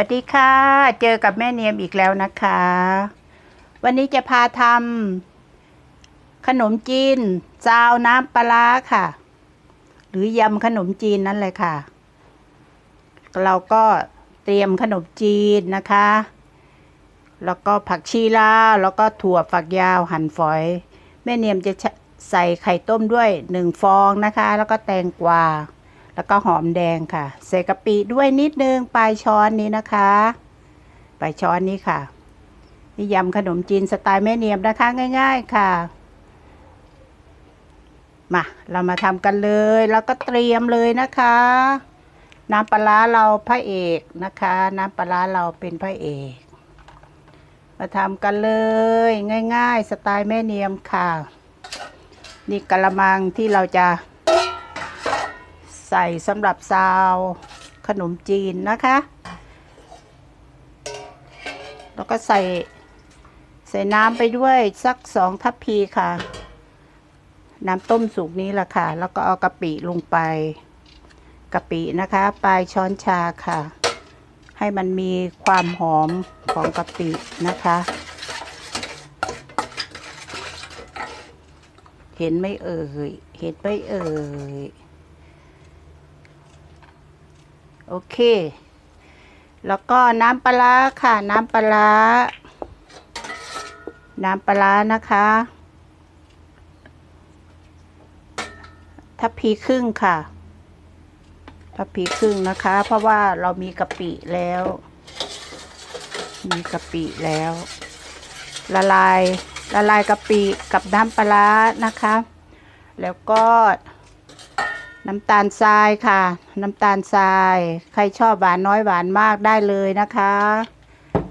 วัสดีค่ะ เจอกับแม่เนียมอีกแล้วนะคะ วันนี้จะพาทำขนมจีนซาวน้ำปลาค่ะ หรือยำขนมจีนนั่นเลยค่ะ เราก็เตรียมขนมจีนนะคะ แล้วก็ผักชีลาแล้วก็ถั่วฝักยาวหั่นฝอย แม่เนียมจะใส่ไข่ต้มด้วยหนึ่งฟองนะคะ แล้วก็แตงกวา แล้วก็หอมแดงค่ะ ใส่กะปิด้วยนิดนึงปลายช้อนนี้นะคะปลายช้อนนี้ค่ะนี่ยำขนมจีนสไตล์แม่เนียมนะคะง่าย ๆค่ะ มาเรามาทำกันเลย แล้วก็เตรียมเลยนะคะ น้ำปลาเราพระเอกนะคะ น้ำปลาร้าเราเป็นพระเอกมาทำกันเลยง่าย ๆ สไตล์แม่เนียมค่ะ นี่กระมังที่เราจะ ใส่สำหรับซาวขนมจีนนะคะ แล้วก็ใส่ใส่น้ำไปด้วยสักสองทัพพีค่ะ น้ำต้มสุกนี้แหละค่ะ แล้วก็เอากะปิลงไปกะปินะคะปลายช้อนชาค่ะ ให้มันมีความหอมของกะปินะคะ เห็นไหม่เอ่ยเห็นไหม่เอ่ย โอเค แล้วก็น้ำปลาค่ะ น้ำปลา น้ำปลานะคะทัพพีครึ่งค่ะทัพพีครึ่งนะคะ เพราะว่าเรามีกะปิแล้ว มีกะปิแล้ว ละลายละลายกะปิกับน้ำปลาร้านะคะ แล้วก็ น้ำตาลทรายค่ะ น้ำตาลทราย ใครชอบหวานน้อยหวานมากได้เลยนะคะ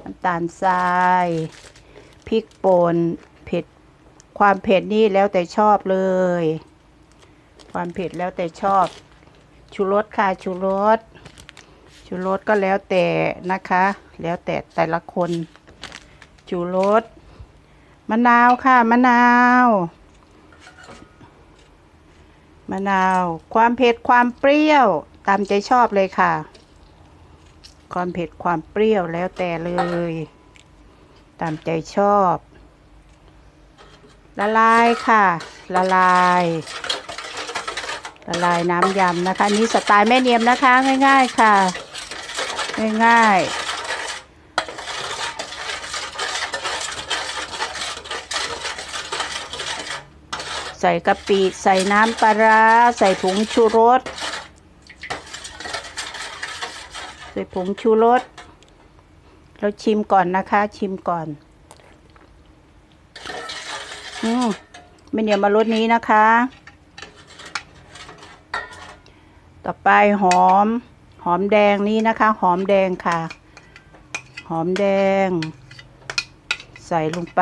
น้ำตาลทรายพริกป่นเผ็ดความเผ็ดนี่แล้วแต่ชอบเลย ความเผ็ดแล้วแต่ชอบชูรสค่ะชูรสชูรสก็แล้วแต่นะคะ แล้วแต่แต่ละคนชูรสมะนาวค่ะมะนาว มะนาว ความเผ็ดความเปรี้ยว ตามใจชอบเลยค่ะ ความเผ็ดความเปรี้ยวแล้วแต่เลย ตามใจชอบ ละลายค่ะ ละลายละลายน้ำยำนะคะ นี่สไตล์แม่เนียมนะคะง่าย ๆค่ะ ง่ายๆ ใส่กะปิ ใส่น้ำปลาร้าใส่ผงชูรส ใส่ผงชูรส เราชิมก่อนนะคะ ชิมก่อน อืมไม่เหนียวมารสนี้นะคะ ต่อไปหอม หอมแดงนี้นะคะ หอมแดงค่ะ หอมแดง ใส่ลงไป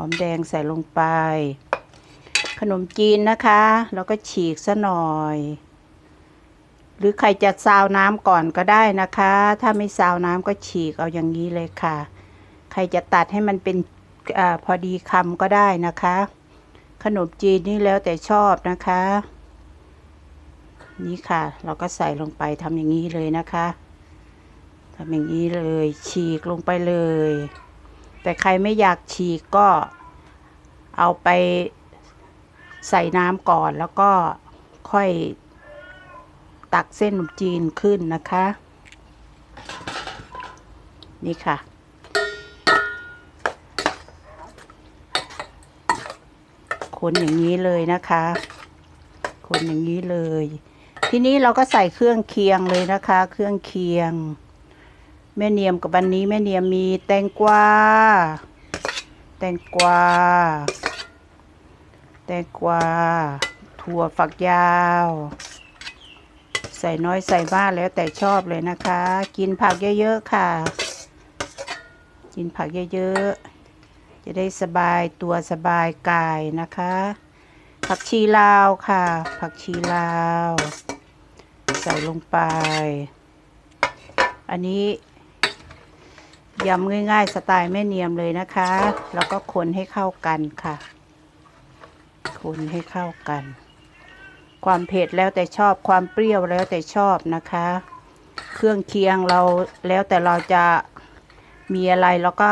อมแดงใส่ลงไป ขนมจีนนะคะ แล้วก็ฉีกซะหน่อย หรือใครจะซาวน้ำก่อนก็ได้นะคะ ถ้าไม่ซาวน้ำก็ฉีกเอาอย่างนี้เลยค่ะ ใครจะตัดให้มันเป็นอพอดีคำก็ได้นะคะ ขนมจีนนี่แล้วแต่ชอบนะคะ นี่ค่ะ เราก็ใส่ลงไปทำอย่างนี้เลยนะคะทำอย่างนี้เลย ฉีกลงไปเลย แต่ใครไม่อยากฉีกก็เอาไปใส่น้ำก่อนแล้วก็ค่อยตักเส้นขนมจีนขึ้นนะคะ นี่ค่ะ คนอย่างนี้เลยนะคะ คนอย่างนี้เลย ทีนี้เราก็ใส่เครื่องเคียงเลยนะคะ เครื่องเคียง แม่เนียมกับวันนี้แม่เนียมมีแตงกวา แตงกวา แตงกวา ถั่วฝักยาว ใส่น้อยใส่มากแล้วแต่ชอบเลยนะคะ กินผักเยอะๆค่ะ กินผักเยอะๆ จะได้สบายตัวสบายกายนะคะ ผักชีลาวค่ะ ผักชีลาว ใส่ลงไปอันนี้ ยำง่าย ๆ สไตล์แม่เนียมเลยนะคะ แล้วก็คนให้เข้ากันค่ะ คนให้เข้ากัน ความเผ็ดแล้วแต่ชอบความเปรี้ยวแล้วแต่ชอบนะคะ เครื่องเคียงเราแล้วแต่เราจะมีอะไรแล้วก็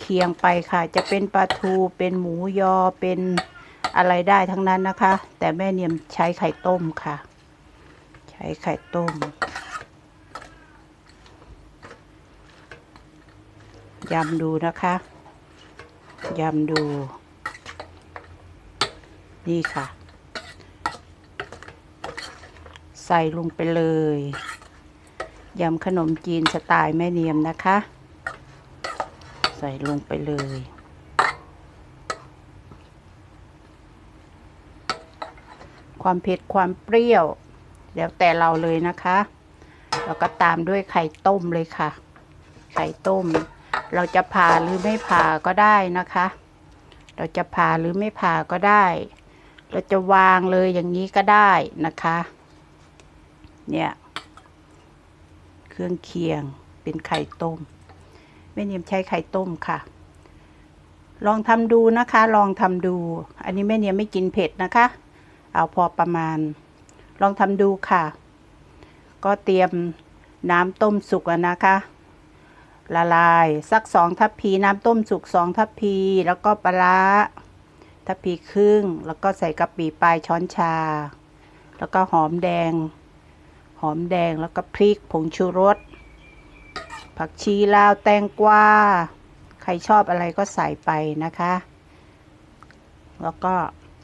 เคียงไปค่ะ จะเป็นปลาทูเป็นหมูยอเป็นอะไรได้ทั้งนั้นนะคะ แต่แม่เนียมใช้ไข่ต้มค่ะ ใช้ไข่ต้ม ยำดูนะคะยำดู นี่ค่ะ ใส่ลงไปเลยยำขนมจีนสไตล์แม่เนียมนะคะ ใส่ลงไปเลย ความเผ็ดความเปรี้ยวเดี๋ยวแต่เราเลยนะคะ แล้วก็ตามด้วยไข่ต้มเลยค่ะ ไข่ต้ม เราจะผ่าหรือไม่ผ่าก็ได้นะคะ เราจะผ่าหรือไม่ผ่าก็ได้ เราจะวางเลยอย่างนี้ก็ได้นะคะ เนี่ย เครื่องเคียงเป็นไข่ต้มแม่เนียมใช้ไข่ต้มค่ะ ลองทำดูนะคะ ลองทำดู อันนี้แม่เนียมไม่กินเผ็ดนะคะ เอาพอประมาณ ลองทำดูค่ะ ก็เตรียมน้ำต้มสุกนะคะ ละลายสักสองทัพพีน้ำต้มสุกสองทัพพี แล้วก็ปลาร้าทัพพีครึ่ง แล้วก็ใส่กะปิปลายช้อนชา แล้วก็หอมแดง หอมแดงแล้วก็พริกผงชูรส ผักชีลาวแตงกวาใครชอบอะไรก็ใส่ไปนะคะ แล้วก็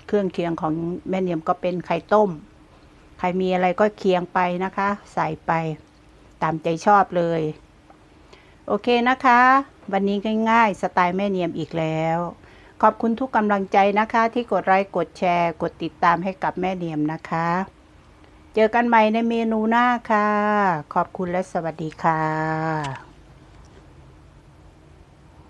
เครื่องเคียงของแม่เนียมก็เป็นไข่ต้ม ใครมีอะไรก็เคียงไปนะคะ ใส่ไปตามใจชอบเลย โอเคนะคะ วันนี้ง่าย ๆ สไตล์แม่เนียมอีกแล้ว ขอบคุณทุกกำลังใจนะคะ ที่กดไลค์กดแชร์ กดติดตามให้กับแม่เนียมนะคะ เจอกันใหม่ในเมนูหน้าค่ะ ขอบคุณและสวัสดีค่ะ